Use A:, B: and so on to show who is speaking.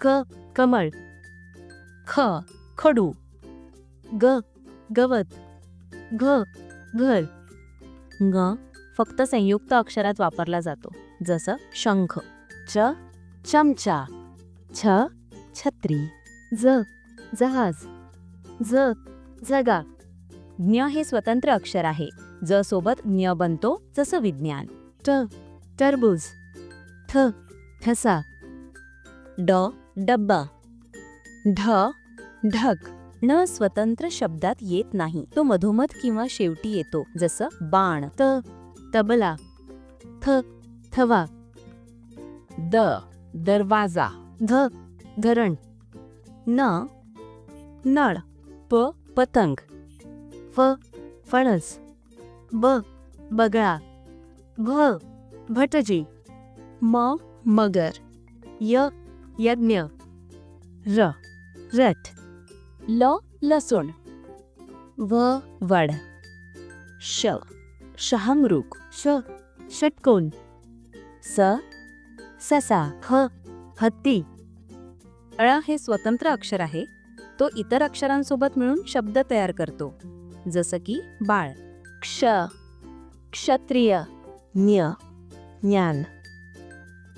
A: क कमळ. ख खडू. ग गवत. घ घर. ग फक्त संयुक्त अक्षरात वापरला जातो जसं शंख. च चमचा. छ छत्री. ज जहाज. ज जगा. ज्ञ हे स्वतंत्र अक्षर आहे ज सोबत ज्ञ बनतो जसं विज्ञान. ट टरबूज. ठ ठसा. ड डब्बा. ढ ढग. न स्वतंत्र शब्दात येत नाही. तो मधोमध किंवा शेवटी येतो. जसं बाण त तबला थ थवा.
B: द दरवाजा.
A: ध धरण. न नळ प पतंग. फ फणस. ब बगळा. भ भटजी. म मगर. य यज्ञ र रथ ल लसूण व वड श शहामृग श षटकोन स ससा ह हत्ती. ळ हे स्वतंत्र अक्षर आहे. तो इतर अक्षरांसोबत मिळून शब्द तयार करतो. जसं की बाळ क्ष क्षत्रिय ज्ञ ज्ञान.